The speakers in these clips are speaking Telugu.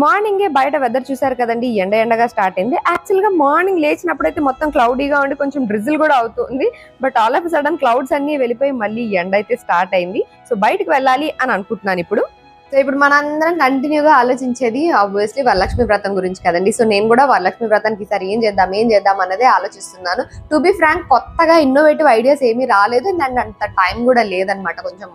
మార్నింగే బయట వెదర్ చూసారు కదండి ఎండ ఎండగా స్టార్ట్ అయింది. యాక్చువల్గా మార్నింగ్ లేచినప్పుడు అయితే మొత్తం క్లౌడీగా ఉండి కొంచెం డ్రిజిల్ కూడా అవుతుంది. But all of sudden clouds అన్ని వెళ్ళిపోయి మళ్ళీ ఎండ అయితే స్టార్ట్ అయింది. సో బయటకు వెళ్ళాలి అని అనుకుంటున్నాను ఇప్పుడు. సో ఇప్పుడు మనందరం కంటిన్యూగా ఆలోచించేది ఆబ్వియస్లీ వరలక్ష్మి వ్రతం గురించి కదండి. సో నేను కూడా వరలక్ష్మి వ్రతానికి ఈసారి ఏం చేద్దాం ఏం చేద్దాం అన్నదే ఆలోచిస్తున్నాను. టు బి ఫ్రాంక్ కొత్తగా ఇన్నోవేటివ్ ఐడియాస్ ఏమీ రాలేదు. అండ్ అంత టైం కూడా లేదనమాట కొంచెం.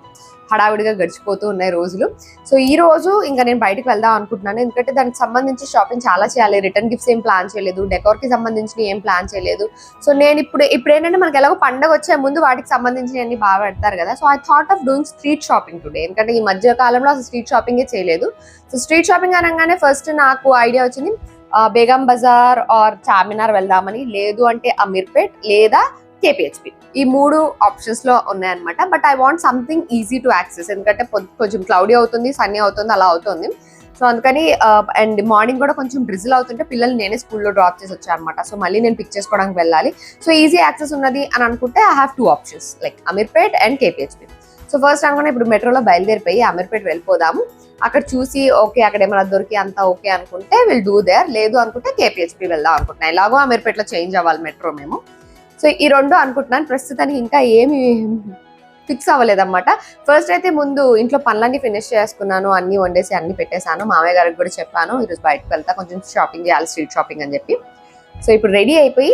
హడావిడిగా గడిచిపోతూ ఉన్నాయి రోజులు. సో ఈ రోజు ఇంకా నేను బయటకు వెళ్దాం అనుకుంటున్నాను. ఎందుకంటే దానికి సంబంధించి షాపింగ్ చాలా చేయాలి. రిటర్న్ గిఫ్ట్స్ ఏం ప్లాన్ చేయలేదు. డెకోర్కి సంబంధించి ఏం ప్లాన్ చేయలేదు. సో నేను ఇప్పుడు ఇప్పుడు ఏంటంటే మనకి ఎలాగో పండగ వచ్చే ముందు వాటికి సంబంధించి అన్ని బాగా పెడతారు కదా. So I thought of doing street shopping today ఎందుకంటే ఈ మధ్య కాలంలో అసలు స్ట్రీట్ షాపింగే చేయలేదు. సో స్ట్రీట్ షాపింగ్ అనగానే ఫస్ట్ నాకు ఐడియా వచ్చింది బేగం బజార్ ఆర్ చార్మినార్ వెళ్దామని. లేదు అంటే అమీర్పేట్ లేదా కేపిహెచ్పి ఈ మూడు ఆప్షన్స్లో ఉన్నాయన్నమాట. But I want something easy to access ఎందుకంటే కొంచెం క్లౌడీ అవుతుంది సన్నీ అవుతుంది అలా అవుతుంది. సో అందుకని అండ్ మార్నింగ్ కూడా కొంచెం డ్రిజిల్ అవుతుంటే పిల్లలు నేనే స్కూల్లో డ్రాప్ చేసి వచ్చాను అనమాట సో మళ్ళీ నేను పిక్ చేసుకోవడానికి వెళ్ళాలి. సో ఈజీ యాక్సెస్ ఉన్నది అని అనుకుంటే I have two options like Ameerpet and KPHB so first అనుకున్నా ఇప్పుడు మెట్రోలో బయలుదేరిపోయి అమీర్పేట్ వెళ్ళిపోదాము. అక్కడ చూసి ఓకే అక్కడ ఏమైనా దొరికి అంతా ఓకే అనుకుంటే విల్ డూ దేర్ లేదు అనుకుంటే కేపిహెచ్పి వెళ్దాం అనుకుంటున్నాను ఎలాగో అమీర్పేట్లో చేంజ్ అవ్వాలి మెట్రో మేము. సో ఈ రెండు అనుకుంటున్నాను. ప్రస్తుతానికి ఇంకా ఏమి ఫిక్స్ అవ్వలేదన్నమాట. ఫస్ట్ అయితే ముందు ఇంట్లో పనులన్నీ ఫినిష్ చేసుకున్నాను. అన్ని వండేసి అన్ని పెట్టేశాను. మామయ్య గారికి కూడా చెప్పాను. ఈరోజు బయటకు వెళ్తా కొంచెం షాపింగ్ చేయాలి స్ట్రీట్ షాపింగ్ అని చెప్పి. సో ఇప్పుడు రెడీ అయిపోయి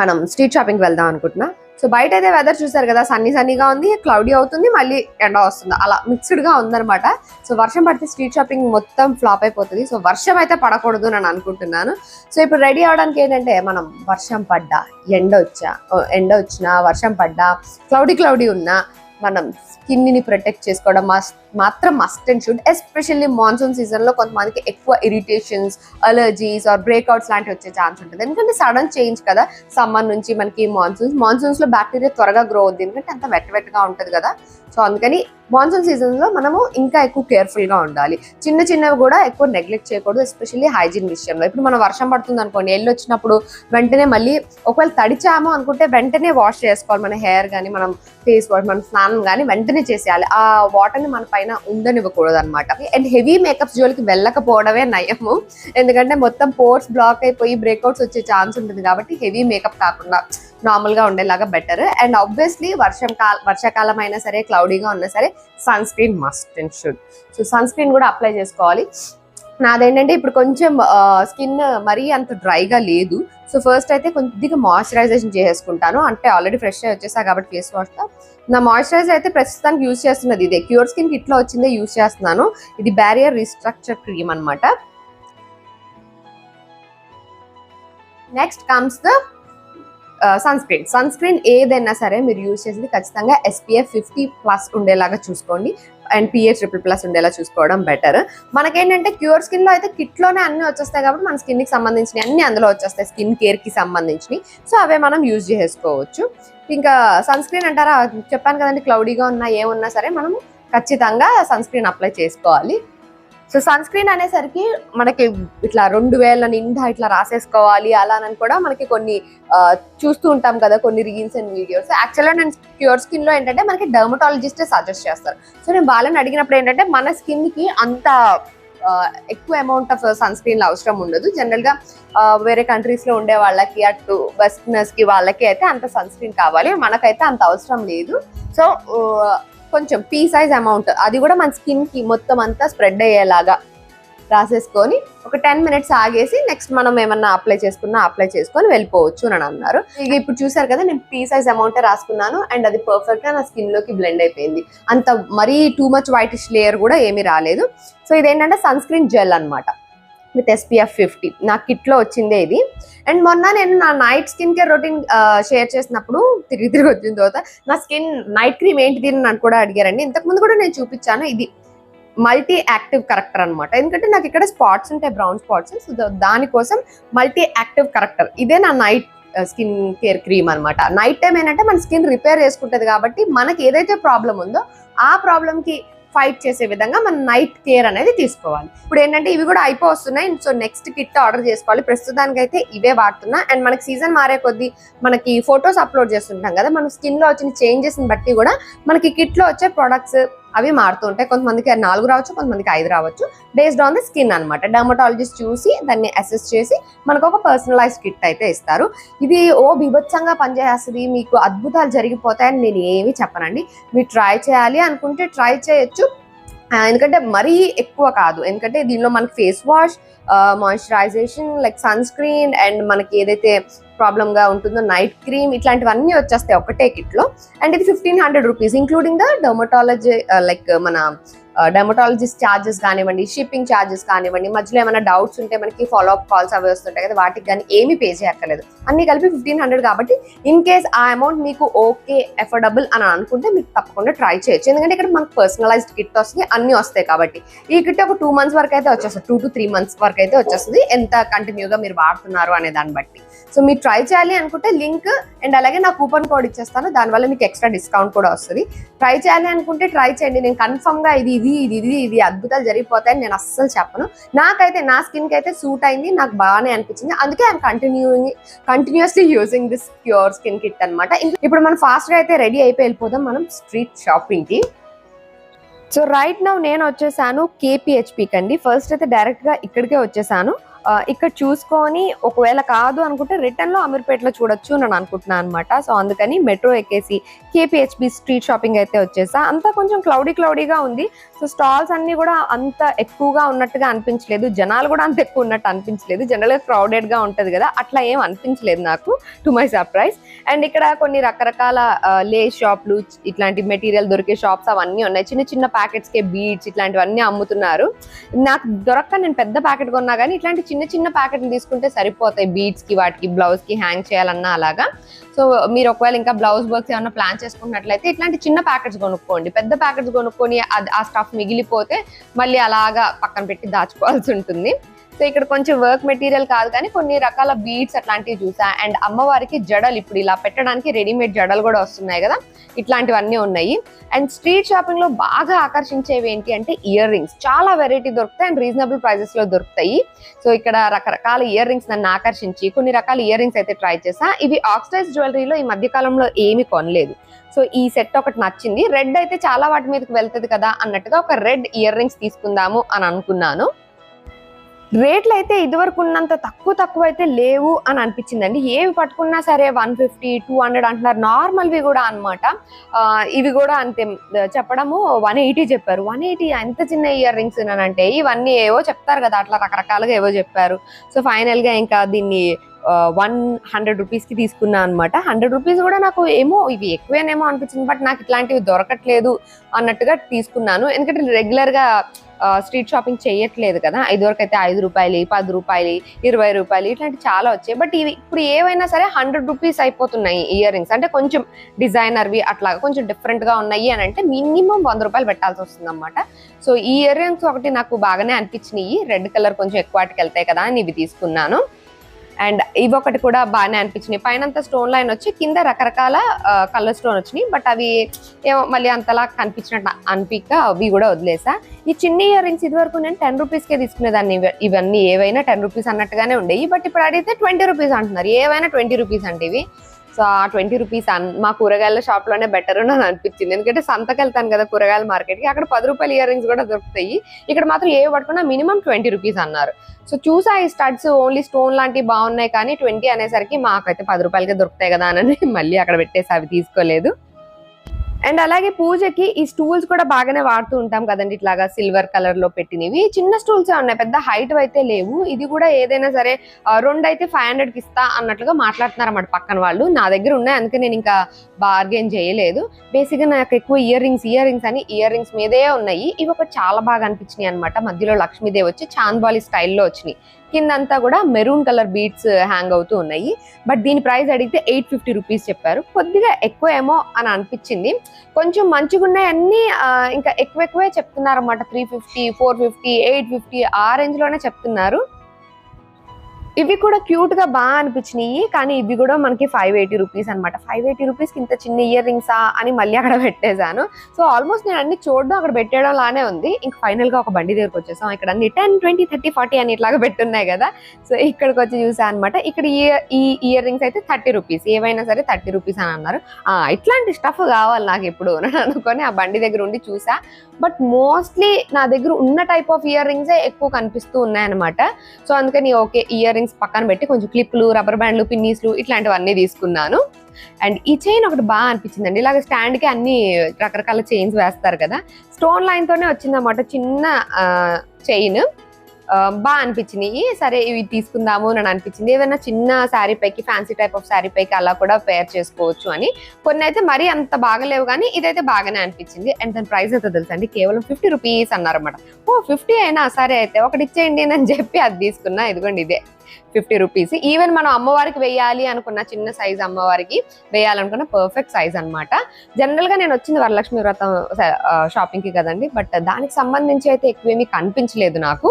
మనం స్ట్రీట్ షాపింగ్కి వెళ్దాం అనుకుంటున్నా. సో బయట అయితే వెదర్ చూసారు కదా సన్నీ సన్నీగా ఉంది క్లౌడీ అవుతుంది మళ్ళీ ఎండ వస్తుంది. అలా మిక్స్డ్గా ఉందనమాట సో వర్షం పడితే స్ట్రీట్ షాపింగ్ మొత్తం ఫ్లాప్ అయిపోతుంది. సో వర్షం అయితే పడకూడదు అని అనుకుంటున్నాను. సో ఇప్పుడు రెడీ అవడానికి ఏంటంటే మనం వర్షం పడ్డా ఎండ వచ్చా ఓ, ఎండ వచ్చినా వర్షం పడ్డా క్లౌడీ క్లౌడీ ఉన్నా మనం స్కిన్ని ప్రొటెక్ట్ చేసుకోవడం మస్ట్ మాత్రం must and should especially monsoon సీజన్లో కొంతమందికి ఎక్కువ ఇరిటేషన్స్ అలర్జీస్ ఆర్ బ్రేక్అవుట్స్ లాంటివి వచ్చే ఛాన్స్ ఉంటుంది. ఎందుకంటే సడన్ చేంజ్ కదా సమ్మర్ నుంచి మనకి మాన్సూన్స్ మాన్సూన్స్లో బ్యాక్టీరియా త్వరగా గ్రో అవుద్ది. ఎందుకంటే అంత వెట్ వెట్గా ఉంటుంది కదా. సో అందుకని మాన్సూన్ సీజన్లో మనము ఇంకా ఎక్కువ కేర్ఫుల్గా ఉండాలి. చిన్న చిన్నవి కూడా ఎక్కువ నెగ్లెక్ట్ చేయకూడదు ఎస్పెషల్లీ హైజీన్ విషయంలో. ఇప్పుడు మనం వర్షం పడుతుంది అనుకోండి ఎల్లు వచ్చినప్పుడు వెంటనే మళ్ళీ ఒకవేళ తడిచాము అనుకుంటే వెంటనే వాష్ చేసుకోవాలి. మన హెయిర్ కానీ మనం ఫేస్ వాష్ మన స్నానం కానీ వెంటనే చేసేయాలి. ఆ వాటర్ని మన పైన ఉండనివ్వకూడదు అనమాట అండ్ హెవీ మేకప్స్ జోలికి వెళ్ళకపోవడమే నయము. ఎందుకంటే మొత్తం పోర్ట్స్ బ్లాక్ అయిపోయి బ్రేక్అవుట్స్ వచ్చే ఛాన్స్ ఉంటుంది కాబట్టి హెవీ మేకప్ కాకుండా నార్మల్గా ఉండేలాగా బెటర్. అండ్ ఆబ్వియస్లీ వర్షం కాల వర్షాకాలం అయినా సరే క్లౌడీగా ఉన్నా సరే sunscreen must and should so sunscreen కూడా అప్లై చేసుకోవాలి. నాదేంటంటే ఇప్పుడు కొంచెం స్కిన్ మరీ అంత డ్రైగా లేదు. సో ఫస్ట్ అయితే కొద్దిగా మాయిశ్చరైజేషన్ చేసేసుకుంటాను. అంటే ఆల్రెడీ ఫ్రెష్ వచ్చేసా కాబట్టి ఫేస్ వాష్తో నా మాయిశ్చరైజర్ అయితే ప్రస్తుతానికి యూజ్ చేస్తున్నది ఇదే. క్యూర్ స్కిన్ ఇట్లా వచ్చిందే యూజ్ చేస్తున్నాను. ఇది బ్యారియర్ రీస్ట్రక్చర్ క్రీమ్ అన్నమాట. Next comes the sunscreen sunscreen ఏదైనా సరే మీరు యూజ్ చేసేది ఖచ్చితంగా ఎస్పీఎఫ్ ఫిఫ్టీ ప్లస్ ఉండేలాగా చూసుకోండి. అండ్ పిహెచ్ ట్రిపుల్ ప్లస్ ఉండేలా చూసుకోవడం బెటర్ మనకేంటంటే క్యూర్ స్కిన్లో అయితే కిట్లోనే అన్ని వచ్చేస్తాయి కాబట్టి మన స్కిన్కి సంబంధించిన అన్ని అందులో వచ్చేస్తాయి స్కిన్ కేర్కి సంబంధించినవి. సో అవే మనం యూజ్ చేసుకోవచ్చు. ఇంకా సన్ స్క్రీన్ అంటారా? చెప్పాను కదండి క్లౌడీగా ఉన్నా ఏమున్నా సరే మనం ఖచ్చితంగా సన్ స్క్రీన్ అప్లై చేసుకోవాలి. సో సన్ స్క్రీన్ అనేసరికి మనకి ఇట్లా రెండు వేల నిండా ఇట్లా రాసేసుకోవాలి అలా అని కూడా మనకి కొన్ని చూస్తూ ఉంటాం కదా కొన్ని రీల్స్ అండ్ వీడియోస్ యాక్చువల్గా నేను ప్యూర్ స్కిన్లో ఏంటంటే మనకి డర్మటాలజిస్టే సజెస్ట్ చేస్తారు. సో నేను వాళ్ళని అడిగినప్పుడు ఏంటంటే మన స్కిన్కి అంత ఎక్కువ అమౌంట్ ఆఫ్ సన్ స్క్రీన్ అవసరం ఉండదు. జనరల్గా వేరే కంట్రీస్లో ఉండే వాళ్ళకి అటు వెస్టర్నర్స్ వాళ్ళకి అయితే అంత సన్ స్క్రీన్ కావాలి. మనకైతే అంత అవసరం లేదు. సో కొంచెం పీ సైజ్ అమౌంట్ అది కూడా మన స్కిన్కి మొత్తం అంతా స్ప్రెడ్ అయ్యేలాగా రాసేసుకొని ఒక టెన్ మినిట్స్ ఆగేసి నెక్స్ట్ మనం ఏమన్నా అప్లై చేసుకున్నా అప్లై చేసుకొని వెళ్ళిపోవచ్చు అని అన్నారు. ఇక ఇప్పుడు చూసారు కదా నేను పీ సైజ్ అమౌంటే రాసుకున్నాను అండ్ అది పర్ఫెక్ట్గా నా స్కిన్లోకి బ్లెండ్ అయిపోయింది. అంత మరీ టూ మచ్ వైటిష్ లేయర్ కూడా ఏమీ రాలేదు. సో ఇదేంటంటే సన్ స్క్రీన్ జెల్ అనమాట విత్ ఎస్పీఎఫ్ ఫిఫ్టీ నా కిట్లో వచ్చిందే ఇది. అండ్ మొన్న నేను నా night skin care routine share చేసినప్పుడు తిరిగి తిరిగి వచ్చిన తర్వాత నా స్కిన్ నైట్ క్రీమ్ ఏంటిది అని నన్ను కూడా అడిగారండి. ఇంతకు ముందు కూడా నేను చూపించాను ఇది. మల్టీ యాక్టివ్ కరెక్టర్ అనమాట ఎందుకంటే నాకు ఇక్కడ స్పాట్స్ ఉంటాయి బ్రౌన్ స్పాట్స్. సో దానికోసం మల్టీ యాక్టివ్ కరెక్టర్. ఇదే నా నైట్ స్కిన్ కేర్ క్రీమ్ అనమాట నైట్ టైం ఏంటంటే మన స్కిన్ రిపేర్ చేసుకుంటుంది కాబట్టి మనకి ఏదైతే ప్రాబ్లం ఉందో ఆ ప్రాబ్లంకి ఫైట్ చేసే విధంగా మనం నైట్ కేర్ అనేది తీసుకోవాలి. ఇప్పుడు ఏంటంటే ఇవి కూడా అయిపోతున్నాయి సో నెక్స్ట్ కిట్ ఆర్డర్ చేసుకోవాలి. ప్రస్తుతానికి అయితే ఇవే వాడుతున్నా. అండ్ మనకి సీజన్ మారే కొద్దీ మనకి ఫొటోస్ అప్లోడ్ చేస్తుంటాం కదా మన స్కిన్లో వచ్చిన చేంజెస్ని బట్టి కూడా మనకి కిట్లో వచ్చే ప్రొడక్ట్స్ అవి మారుతూ ఉంటాయి. కొంతమందికి నాలుగు రావచ్చు కొంతమందికి ఐదు రావచ్చు. బేస్డ్ ఆన్ ద స్కిన్ అనమాట డర్మటాలజిస్ట్ చూసి దాన్ని అసెస్ చేసి మనకు ఒక పర్సనలైజ్ కిట్ అయితే ఇస్తారు. ఇది ఓ బీభత్సంగా పనిచేస్తుంది మీకు అద్భుతాలు జరిగిపోతాయని నేను ఏమీ చెప్పనండి. మీరు ట్రై చేయాలి అనుకుంటే ట్రై చేయొచ్చు. ఎందుకంటే మరీ ఎక్కువ కాదు. ఎందుకంటే దీనిలో మనకి face wash moisturization like sunscreen and మనకి ఏదైతే ప్రాబ్లమ్గా ఉంటుందో నైట్ క్రీమ్ ఇట్లాంటివన్నీ వచ్చేస్తాయి ఒకటే కిట్లో అండ్ ఇది fifteen hundred rupees including the dermatology like మన డెమటాలజిస్ట్ ఛార్జెస్ కానివ్వండి షిప్పింగ్ ఛార్జెస్ కానివ్వండి మధ్యలో ఏమైనా డౌట్స్ ఉంటే మనకి ఫాలో అప్ కాల్స్ అవి వస్తుంటాయి కదా వాటికి కానీ ఏమీ పే చేయక్కర్లేదు. అన్ని కలిపి ఫిఫ్టీన్ హండ్రెడ్ కాబట్టి ఇన్ కేస్ ఆ అమౌంట్ మీకు ఓకే ఎఫోర్డబుల్ అని అనుకుంటే మీకు తప్పకుండా ట్రై చేయొచ్చు. ఎందుకంటే ఇక్కడ మనకు పర్సనలైజ్డ్ కిట్ వస్తుంది అన్ని వస్తాయి కాబట్టి. ఈ కిట్ ఒక టూ మంత్స్ వరకు అయితే వచ్చేస్తుంది టూ టు త్రీ మంత్స్ వరకు అయితే వచ్చేస్తుంది ఎంత కంటిన్యూగా మీరు వాడుతున్నారు అనే దాన్ని బట్టి. సో మీరు ట్రై చేయాలి అనుకుంటే లింక్ అండ్ అలాగే నా కూపన్ కోడ్ ఇచ్చేస్తాను దానివల్ల మీకు ఎక్స్ట్రా డిస్కౌంట్ కూడా వస్తుంది. ట్రై చేయాలి అనుకుంటే ట్రై చేయండి. నేను కన్ఫర్మ్గా ఇది ఇది ఇది ఇది ఇది అద్భుతాలు జరిగిపోతాయని నేను అస్సలు చెప్పను. నాకైతే నా స్కిన్కి అయితే సూట్ అయింది నాకు బాగానే అనిపించింది. అందుకే I'm continuing continuously using this pure skin kit అనమాట ఇప్పుడు మనం ఫాస్ట్గా అయితే రెడీ అయిపోయి వెళ్ళిపోదాం. మనం స్ట్రీట్ షాపింగ్కి. సో రైట్ నౌ నేను వచ్చేసాను కేపీహెచ్పీకి అండి ఫస్ట్ అయితే డైరెక్ట్గా ఇక్కడికే వచ్చేసాను. ఇక్కడ చూసుకొని ఒకవేళ కాదు అనుకుంటే రిటర్న్లో అమీర్పేటలో చూడొచ్చు అని నేను అనుకుంటున్నాను అనమాట సో అందుకని మెట్రో ఎక్కేసి కేపీహెచ్పి స్ట్రీట్ షాపింగ్ అయితే వచ్చేసా. అంతా కొంచెం క్లౌడీ క్లౌడీగా ఉంది. సో స్టాల్స్ అన్ని కూడా అంత ఎక్కువగా ఉన్నట్టుగా అనిపించలేదు. జనాలు కూడా అంత ఎక్కువ ఉన్నట్టు అనిపించలేదు. జనరల్ క్రౌడెడ్గా క్రౌడెడ్గా ఉంటది కదా అట్లా ఏం అనిపించలేదు నాకు టు మై సర్ప్రైజ్. అండ్ ఇక్కడ కొన్ని రకరకాల లేస్ షాప్లు ఇట్లాంటి మెటీరియల్ దొరికే షాప్స్ అవన్నీ ఉన్నాయి. చిన్న చిన్న ప్యాకెట్స్కే బీడ్స్ ఇట్లాంటివన్నీ అమ్ముతున్నారు. నాకు దొరక్క నేను పెద్ద ప్యాకెట్ కొన్నా కానీ ఇట్లాంటి చిన్న చిన్న ప్యాకెట్లు తీసుకుంటే సరిపోతాయి బీడ్స్కి వాటికి బ్లౌజ్కి హ్యాంగ్ చేయాలన్నా అలాగా. సో మీరు ఒకవేళ ఇంకా బ్లౌజ్ వర్క్స్ ఏమైనా ప్లాన్ చేసుకున్నట్లయితే ఇట్లాంటి చిన్న ప్యాకెట్స్ కొనుక్కోండి. పెద్ద ప్యాకెట్స్ కొనుక్కొని అది ఆ స్టఫ్ మిగిలిపోతే మళ్ళీ అలాగా పక్కన పెట్టి దాచుకోవాల్సి ఉంటుంది. సో ఇక్కడ కొంచెం వర్క్ మెటీరియల్ కాదు కానీ కొన్ని రకాల బీడ్స్ అట్లాంటివి చూసా. అండ్ అమ్మవారికి జడలు ఇప్పుడు ఇలా పెట్టడానికి రెడీమేడ్ జడలు కూడా వస్తున్నాయి కదా. ఇట్లాంటివన్నీ ఉన్నాయి. అండ్ స్ట్రీట్ షాపింగ్లో బాగా ఆకర్షించేవి ఏంటి అంటే ఇయర్ రింగ్స్ చాలా వెరైటీ దొరుకుతాయి అండ్ రీజనబుల్ ప్రైజెస్లో దొరుకుతాయి. సో ఇక్కడ రకరకాల ఇయర్ రింగ్స్ నన్ను ఆకర్షించి కొన్ని రకాల ఇయర్ రింగ్స్ అయితే ట్రై చేసా. ఇవి ఆక్సిడైజ్ జ్యువెలరీలో ఈ మధ్య కాలంలో ఏమీ కొనలేదు. సో ఈ సెట్ ఒకటి నచ్చింది. రెడ్ అయితే చాలా వాటి మీదకి వెళ్తుంది కదా అన్నట్టుగా ఒక రెడ్ ఇయర్ రింగ్స్ తీసుకుందాము అని అనుకున్నాను. రేట్లు అయితే ఇదివరకు ఉన్నంత తక్కువ తక్కువ అయితే లేవు అని అనిపించిందండి. ఏవి పట్టుకున్నా సరే వన్ ఫిఫ్టీ టూ హండ్రెడ్ అంటున్నారు. నార్మల్వి కూడా అనమాట ఇవి కూడా అంతే. చెప్పడము వన్ ఎయిటీ చెప్పారు. వన్ ఎయిటీ ఎంత చిన్న ఇయర్ రింగ్స్ అంటే ఇవన్నీ ఏవో చెప్తారు కదా అట్లా రకరకాలుగా ఏవో చెప్పారు. సో ఫైనల్గా ఇంకా దీన్ని వన్ హండ్రెడ్ రూపీస్కి తీసుకున్నాను తీసుకున్నా అనమాట హండ్రెడ్ రూపీస్ కూడా నాకు ఏమో ఇవి ఎక్కువేనేమో అనిపించింది బట్ నాకు ఇట్లాంటివి దొరకట్లేదు అన్నట్టుగా తీసుకున్నాను. ఎందుకంటే రెగ్యులర్గా స్ట్రీట్ షాపింగ్ చేయట్లేదు కదా. ఇదివరకు అయితే ఐదు రూపాయలు పది రూపాయలు ఇరవై రూపాయలు ఇట్లాంటి చాలా వచ్చాయి. బట్ ఇవి ఇప్పుడు ఏవైనా సరే హండ్రెడ్ రూపీస్ అయిపోతున్నాయి ఇయర్ రింగ్స్ అంటే కొంచెం డిజైనర్వి అట్లా కొంచెం డిఫరెంట్గా ఉన్నాయి అని అంటే మినిమం వంద రూపాయలు పెట్టాల్సి వస్తుంది అనమాట సో ఈ ఇయర్ రింగ్స్ ఒకటి నాకు బాగానే అనిపించినాయి. రెడ్ కలర్ కొంచెం ఎక్కువ వాటికి వెళ్తాయి కదా అని ఇవి తీసుకున్నాను. అండ్ ఇవొకటి కూడా బాగానే అనిపించినాయి. పైన స్టోన్ లైన్ వచ్చి కింద రకరకాల కలర్ స్టోన్ వచ్చినాయి. బట్ అవి ఏమో మళ్ళీ అంతలా కనిపించినట్టు అనిపిక అవి కూడా వదిలేసా. ఈ చిన్న ఇయర్ రింగ్స్ ఇది వరకు నేను టెన్ రూపీస్కే తీసుకునేదాన్ని. ఇవన్నీ ఏవైనా టెన్ రూపీస్ అన్నట్టుగానే ఉండేవి బట్ ఇప్పుడు అడిగితే ట్వంటీ రూపీస్ అంటున్నారు. ఏవైనా ట్వంటీ రూపీస్ అంటే ఇవి. సో ఆ ట్వంటీ రూపీస్ మా కూరగాయల షాప్లోనే బెటర్ అని అనిపించింది. ఎందుకంటే సంతకి వెళ్తాను కదా కూరగాయల మార్కెట్కి అక్కడ పది రూపాయల ఇయర్ రింగ్స్ కూడా దొరుకుతాయి. ఇక్కడ మాత్రం ఏ పట్టుకున్నా మినిమం ట్వంటీ రూపీస్ అన్నారు. సో చూసా ఈ స్టడ్స్ ఓన్లీ స్టోన్ లాంటివి బాగున్నాయి కానీ ట్వంటీ అనేసరికి మాకైతే పది రూపాయలకే దొరుకుతాయి కదా అని మళ్ళీ అక్కడ పెట్టేసి అవి తీసుకోలేదు. అండ్ అలాగే పూజకి ఈ స్టూల్స్ కూడా బాగానే వాడుతూ ఉంటాం కదండి ఇట్లాగా సిల్వర్ కలర్లో పెట్టినవి. చిన్న స్టూల్స్ ఉన్నాయి పెద్ద హైట్ అయితే లేవు. ఇది కూడా ఏదైనా సరే రెండు అయితే ఫైవ్ హండ్రెడ్కి ఇస్తా అన్నట్లుగా మాట్లాడుతున్నారు అన్నమాట పక్కన వాళ్ళు. నా దగ్గర ఉన్నాయి అందుకే నేను ఇంకా బార్గెన్ చేయలేదు. బేసిక్గా నాకు ఎక్కువ ఇయర్ రింగ్స్ ఇయర్ రింగ్స్ అని ఇయర్ రింగ్స్ మీదే ఉన్నాయి. ఇవి ఒక చాలా బాగా అనిపించినాయి అనమాట మధ్యలో లక్ష్మీదేవి వచ్చి చాంద్బాలి స్టైల్లో వచ్చినాయి. కిందంతా కూడా మెరూన్ కలర్ బీట్స్ హ్యాంగ్ అవుతూ ఉన్నాయి. బట్ దీని ప్రైస్ అడిగితే ఎయిట్ ఫిఫ్టీ రూపీస్ చెప్పారు. కొద్దిగా ఎక్కువ ఏమో అని అనిపించింది. కొంచెం మంచిగా ఉన్నాయి ఇంకా ఎక్కువ ఎక్కువే చెప్తున్నారు అన్నమాట three fifty four fifty eight fifty ఆ రేంజ్లోనే చెప్తున్నారు. ఇవి కూడా క్యూట్గా బాగా అనిపించినాయి కానీ ఇవి కూడా మనకి ఫైవ్ ఎయిటీ రూపీస్ అనమాట ఫైవ్ ఎయిటీ రూపీస్కి ఇంత చిన్న ఇయర్ రింగ్సా అని మళ్ళీ అక్కడ పెట్టేశాను. సో ఆల్మోస్ట్ నేను అన్ని చూడడం అక్కడ పెట్టేయడం లానే ఉంది. ఇంక ఫైనల్గా ఒక బండి దగ్గరకు వచ్చేసాం. ఇక్కడ అన్ని టెన్ ట్వంటీ థర్టీ ఫార్టీ అని ఇట్లాగా పెట్టున్నాయి కదా. సో ఇక్కడికి వచ్చి చూసా అనమాట ఇక్కడ ఈ ఈ ఇయర్ రింగ్స్ అయితే థర్టీ రూపీస్ ఏవైనా సరే థర్టీ రూపీస్ అని అన్నారు. ఆ ఇట్లాంటి స్టఫ్ కావాలి నాకు ఎప్పుడు అనుకొని ఆ బండి దగ్గర ఉండి చూసా. బట్ మోస్ట్లీ నా దగ్గర ఉన్న టైప్ ఆఫ్ ఇయర్ రింగ్సే ఎక్కువ కనిపిస్తూ ఉన్నాయన్నమాట. సో అందుకని ఓకే ఇయర్ రింగ్స్ పక్కన పెట్టి కొంచెం క్లిప్లు రబ్బర్ బ్యాండ్లు పిన్నీస్లు ఇట్లాంటివన్నీ తీసుకున్నాను. అండ్ ఈ చైన్ ఒకటి బాగా అనిపించిందండి. ఇలాగ స్టాండ్కి అన్ని రకరకాల చైన్స్ వేస్తారు కదా. స్టోన్ లైన్ తోనే వచ్చిందన్నమాట చిన్న చైన్. బాగా అనిపించినాయి. సరే ఇవి తీసుకుందాము అని అనిపించింది. ఏదైనా చిన్న శారీ పైకి ఫ్యాన్సీ టైప్ ఆఫ్ శారీ పైకి అలా కూడా పేర్ చేసుకోవచ్చు అని. కొన్ని అయితే మరీ అంత బాగలేవు కానీ ఇదైతే బాగానే అనిపించింది. అండ్ దాని ప్రైస్ అయితే తెలుసండి కేవలం ఫిఫ్టీ రూపీస్ అన్నారన్నమాట. ఓ ఫిఫ్టీ అయినా సరే అయితే ఒకటి ఇచ్చేయండి అని చెప్పి అది తీసుకున్నా. ఇదిగోండి ఇదే ఫిఫ్టీ రూపీస్. ఈవెన్ మనం అమ్మవారికి వేయాలి అనుకున్న చిన్న సైజ్ అమ్మవారికి వేయాలనుకున్న పర్ఫెక్ట్ సైజ్ అనమాట జనరల్గా నేను వచ్చింది వరలక్ష్మి వ్రతం షాపింగ్కి కదండి. బట్ దానికి సంబంధించి అయితే ఎక్కువేమీ కనిపించలేదు నాకు.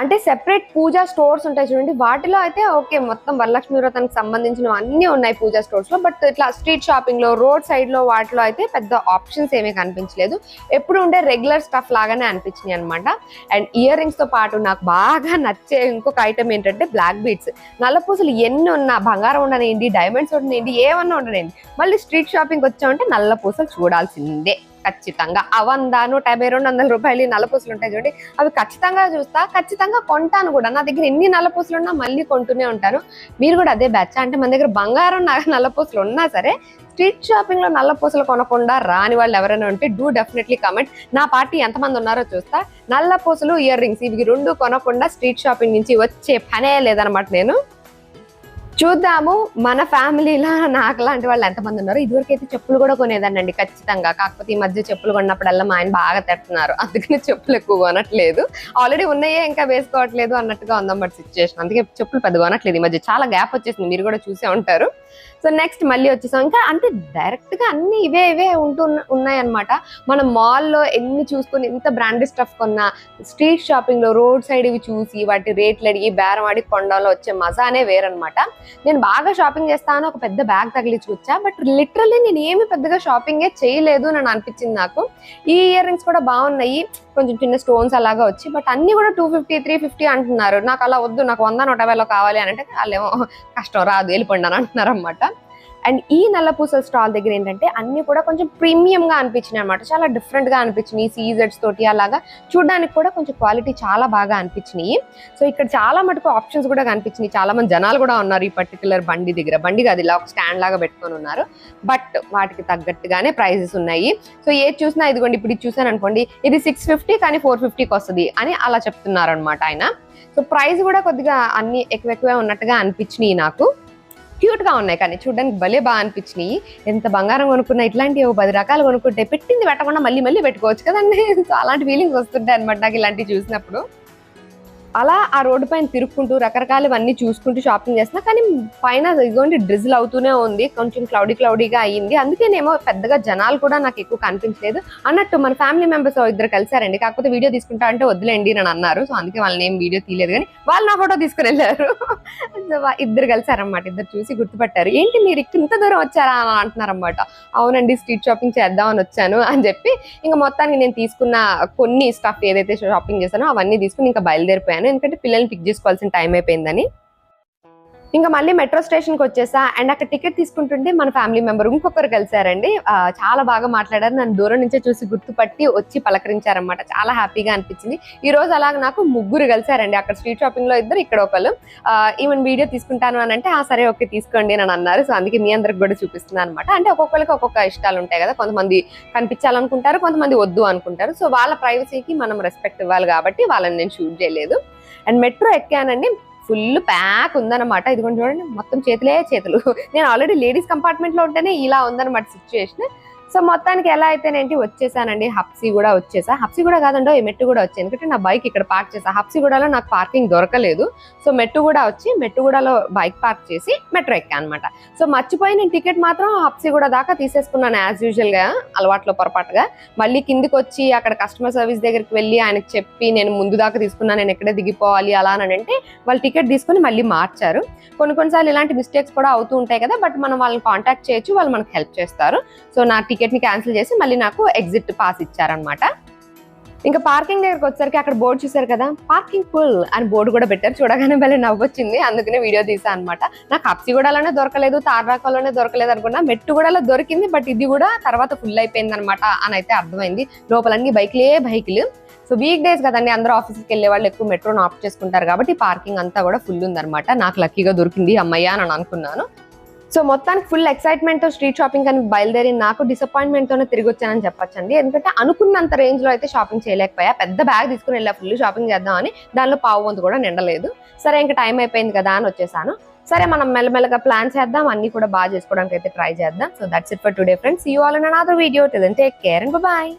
అంటే సెపరేట్ పూజా స్టోర్స్ ఉంటాయి చూడండి. వాటిలో అయితే ఓకే మొత్తం వరలక్ష్మి వ్రతానికి సంబంధించినవి అన్నీ ఉన్నాయి పూజా స్టోర్స్లో బట్ ఇట్లా స్ట్రీట్ షాపింగ్లో రోడ్ సైడ్లో వాటిలో అయితే పెద్ద ఆప్షన్స్ ఏమీ కనిపించలేదు. ఎప్పుడు ఉండే రెగ్యులర్ స్టఫ్ లాగానే అనిపించినాయి అనమాట అండ్ ఇయర్ రింగ్స్తో పాటు నాకు బాగా నచ్చే ఇంకొక ఐటమ్ ఏంటంటే బ్లాక్ బీట్స్. నల్లపూసలు ఎన్ని ఉన్నా బంగారం ఉండనండి డైమండ్స్ ఉండనివ్వండి ఏమన్నా ఉండనివ్వండి మళ్ళీ స్ట్రీట్ షాపింగ్కి వచ్చామంటే నల్ల పూసలు చూడాల్సిందే. ఖచ్చితంగా. ఆ వంద నూట యాభై రెండు వందల రూపాయలు ఈ ఉంటాయి చూడండి. అవి ఖచ్చితంగా చూస్తా ఖచ్చితంగా కొంటాను కూడా. నా దగ్గర ఎన్ని నల్లపూసలు ఉన్నా మళ్ళీ కొంటూనే ఉంటాను. మీరు కూడా అదే బ్యాచ్ అంటే మన దగ్గర బంగారం నా- ఉన్నా సరే స్ట్రీట్ షాపింగ్లో నల్లపూసలు కొనకుండా రాని వాళ్ళు ఎవరైనా ఉంటే డూ డెఫినెట్లీ కమెంట్ నా పార్టీ ఎంతమంది ఉన్నారో చూస్తా. నల్లపూసలు ఇయర్ రింగ్స్ ఇవి రెండు కొనకుండా స్ట్రీట్ షాపింగ్ నుంచి వచ్చే పనే లేదనమాట నేను. చూద్దాము. మన ఫ్యామిలీలో నాకు లాంటి వాళ్ళు ఎంతమంది ఉన్నారు. ఇదివరకు అయితే చెప్పులు కూడా కొనేదానండి ఖచ్చితంగా. కాకపోతే ఈ మధ్య చెప్పులు కొన్నప్పుడల్లా మా ఆయన బాగా తిడుతున్నారు అందుకని చెప్పులు ఎక్కువ కొనట్లేదు. ఆల్రెడీ ఉన్నాయే ఇంకా వేసుకోవట్లేదు అన్నట్టుగా ఉందన్నమాట సిచ్యువేషన్ అందుకే చెప్పులు పెద్ద కొనట్లేదు ఈ మధ్య. చాలా గ్యాప్ వచ్చేసింది. మీరు కూడా చూసే ఉంటారు. సో నెక్స్ట్ మళ్ళీ వచ్చేసాం. ఇంకా అంటే డైరెక్ట్గా అన్ని ఇవే ఇవే ఉంటూ ఉన్నాయన్నమాట. మనం మాల్లో ఎన్ని చూసుకొని ఎంత బ్రాండెడ్ స్టఫ్ కొన్నా స్ట్రీట్ షాపింగ్లో రోడ్ సైడ్ ఇవి చూసి వాటి రేట్లు అడిగి బేరం ఆడి కొండంలో వచ్చే మజానే వేరనమాట నేను బాగా షాపింగ్ చేస్తాను ఒక పెద్ద బ్యాగ్ తగిలించుకొచ్చా బట్ లిటరల్లీ నేను ఏమి పెద్దగా షాపింగే చేయలేదు అని అనిపించింది నాకు. ఈ ఇయర్ రింగ్స్ కూడా బాగున్నాయి. కొంచెం చిన్న స్టోన్స్ అలాగా వచ్చి బట్ అన్ని కూడా టూ ఫిఫ్టీ త్రీ ఫిఫ్టీ అంటున్నారు. నాకు అలా వద్దు నాకు వంద నూట యాభైలో కావాలి అని అంటే వాళ్ళేమో కష్టం రాదు వెళ్ళిపోండి అని అంటున్నారు అనమాట అండ్ ఈ నల్లపూసల స్టాల్ దగ్గర ఏంటంటే అన్ని కూడా కొంచెం ప్రీమియంగా అనిపించినాయి అనమాట చాలా డిఫరెంట్గా అనిపించినాయి. సీజెడ్స్ తోటి అలాగా చూడడానికి కూడా కొంచెం క్వాలిటీ చాలా బాగా అనిపించినాయి. సో ఇక్కడ చాలా మటుకు ఆప్షన్స్ కూడా కనిపించినాయి. చాలా మంది జనాలు కూడా ఉన్నారు ఈ పర్టికులర్ బండి దగ్గర. బండి కాదు ఇలా ఒక స్టాండ్ లాగా పెట్టుకొని ఉన్నారు. బట్ వాటికి తగ్గట్టుగానే ప్రైజెస్ ఉన్నాయి. సో ఏది చూసినా ఇదిగోండి ఇప్పుడు ఇది చూసాను అనుకోండి ఇది సిక్స్ ఫిఫ్టీ కానీ ఫోర్ ఫిఫ్టీకి వస్తుంది అని అలా చెప్తున్నారు అనమాట ఆయన. సో ప్రైస్ కూడా కొద్దిగా అన్ని ఎక్కువ ఎక్కువే ఉన్నట్టుగా అనిపించినాయి నాకు. క్యూట్గా ఉన్నాయి. కానీ చూడడానికి భలే బాగా అనిపించినాయి. ఎంత బంగారం కొనుక్కున్నా ఇట్లాంటివి పది రకాలు కొనుక్కుంటే పెట్టింది పెట్టకుండా మళ్ళీ మళ్ళీ పెట్టుకోవచ్చు కదండి. సో అలాంటి ఫీలింగ్స్ వస్తుంటాయి అనమాట నాకు ఇలాంటివి చూసినప్పుడు. అలా ఆ రోడ్డు పైన తిరుక్కుంటూ రకరకాలవన్నీ చూసుకుంటూ షాపింగ్ చేస్తున్నా కానీ పైన ఇదిగోండి డ్రిజిల్ అవుతూనే ఉంది. కొంచెం క్లౌడీ క్లౌడీగా అయ్యింది. అందుకేనేమో పెద్దగా జనాలు కూడా నాకు ఎక్కువ కనిపించలేదు. అన్నట్టు మన ఫ్యామిలీ మెంబర్స్ ఇద్దరు కలిసారండి. కాకపోతే వీడియో తీసుకుంటా అంటే వదిలేండి అని అన్నారు. సో అందుకే వాళ్ళని ఏం వీడియో తీయలేదు కానీ వాళ్ళు నా ఫోటో తీసుకుని వెళ్ళారు. ఇద్దరు కలిసారన్నమాట. ఇద్దరు చూసి గుర్తుపట్టారు. ఏంటి మీరు ఇంత దూరం వచ్చారా? అని అంటున్నారన్నమాట. అవునండి స్ట్రీట్ షాపింగ్ చేద్దామని వచ్చాను అని చెప్పి ఇంకా మొత్తానికి నేను తీసుకున్న కొన్ని స్టఫ్ ఏదైతే షాపింగ్ చేశానో అవన్నీ తీసుకుని ఇంకా బయలుదేరిపోయాను. ఎందుకంటే పిల్లల్ని పిక్ చేసుకోవాల్సిన టైం అయిపోయిందని. ఇంకా మళ్ళీ మెట్రో స్టేషన్కి వచ్చేసా అండ్ అక్కడ టికెట్ తీసుకుంటుంటే మన ఫ్యామిలీ మెంబర్ ఇంకొకరు కలిసారండి. చాలా బాగా మాట్లాడారు. నన్ను దూరం నుంచే చూసి గుర్తుపట్టి వచ్చి పలకరించారనమాట చాలా హ్యాపీగా అనిపించింది. ఈ రోజు అలాగ నాకు ముగ్గురు కలిసారండి. అక్కడ స్ట్రీట్ షాపింగ్లో ఇద్దరు ఇక్కడ ఒకరు ఈవెన్ వీడియో తీసుకుంటాను అని అంటే ఆ సరే ఓకే తీసుకోండి అని అన్నారు. సో అందుకే మీ అందరికి కూడా చూపిస్తున్నాను అనమాట అంటే ఒక్కొక్కరికి ఒక్కొక్క ఇష్టాలు ఉంటాయి కదా. కొంతమంది కనిపించాలనుకుంటారు కొంతమంది వద్దు అనుకుంటారు. సో వాళ్ళ ప్రైవసీకి మనం రెస్పెక్ట్ ఇవ్వాలి కాబట్టి వాళ్ళని నేను షూట్ చేయలేదు. అండ్ మెట్రో ఎక్కానండి. ఫుల్ ప్యాక్ ఉందన్నమాట. ఇదిగోండి చూడండి మొత్తం చేతులే చేతులు. నేను ఆల్రెడీ లేడీస్ కంపార్ట్మెంట్లో ఉంటేనే ఇలా ఉందన్నమాట సిచ్యువేషన్ సో మొత్తానికి ఎలా అయితేనేంటి వచ్చేసానండి. హప్సీ కూడా వచ్చేసా. హప్సీ కూడా కాదండో ఈ మెట్టు కూడా వచ్చాయి. ఎందుకంటే నా బైక్ ఇక్కడ పార్క్ చేసా. హప్సీగూడలో నాకు పార్కింగ్ దొరకలేదు. సో మెట్టు కూడా వచ్చి మెట్టుగూడలో బైక్ పార్క్ చేసి మెట్రో ఎక్కా అనమాట సో మర్చిపోయి నేను టికెట్ మాత్రం హప్సీగూడ దాకా తీసేసుకున్నాను యాజ్ యూజువల్గా అలవాట్లో పొరపాటుగా. మళ్ళీ కిందికి వచ్చి అక్కడ కస్టమర్ సర్వీస్ దగ్గరికి వెళ్ళి ఆయనకు చెప్పి నేను ముందు దాకా తీసుకున్నాను నేను ఎక్కడే దిగిపోవాలి అలా అని అంటే వాళ్ళు టికెట్ తీసుకుని మళ్ళీ మార్చారు. కొన్ని కొన్నిసార్లు ఇలాంటి మిస్టేక్స్ కూడా అవుతూ ఉంటాయి కదా బట్ మనం వాళ్ళని కాంటాక్ట్ చేయొచ్చు వాళ్ళు మనకు హెల్ప్ చేస్తారు. సో నా టికెట్ ని క్యాన్సిల్ చేసి మళ్ళీ నాకు ఎగ్జిట్ పాస్ ఇచ్చారనమాట ఇంకా పార్కింగ్ దగ్గరకు వచ్చేసరికి అక్కడ బోర్డు చూసారు కదా పార్కింగ్ ఫుల్ అని బోర్డు కూడా పెట్టారు. చూడగానే భలే నవ్వొచ్చింది. అందుకనే వీడియో తీసా అనమాట నాకు హప్సిగూడలోనే దొరకలేదు తార్రాకలోనే దొరకలేదు అనుకున్నా మెట్టుగూడలో దొరికింది బట్ ఇది కూడా తర్వాత ఫుల్ అయిపోయింది అనమాట అని అయితే అర్థమైంది. లోపలన్నీ బైక్లే బైకులు. సో వీక్ డేస్ కదండి అందరూ ఆఫీస్కి వెళ్ళే వాళ్ళు ఎక్కువ మెట్రోను ఆఫ్ చేసుకుంటారు కాబట్టి పార్కింగ్ అంతా కూడా ఫుల్ ఉందన్నమాట. నాకు లక్కీగా దొరికింది అమ్మయ్య అని అనుకున్నాను. సో మొత్తానికి ఫుల్ ఎక్సైట్మెంట్తో స్ట్రీట్ షాపింగ్ అని బయలుదేరి నాకు డిసప్పాయింట్మెంట్ తోనే తిరిగి వచ్చానని చెప్పొచ్చండి. ఎందుకంటే అనుకున్నంత రేంజ్లో అయితే షాపింగ్ చేయలేకపోయా. పెద్ద బ్యాగ్ తీసుకుని వెళ్ళా ఫుల్ షాపింగ్ చేద్దామని. దానిలో పావు వంతు కూడా నిండలేదు. సరే ఇంకా టైం అయిపోయింది కదా అని వచ్చేసాను. సరే మనం మెల్లమెల్లగా ప్లాన్ చేద్దాం. అన్ని కూడా బాగా చేసుకోవడానికి అయితే ట్రై చేద్దాం. So that's it for today friends you all another video to take care and bye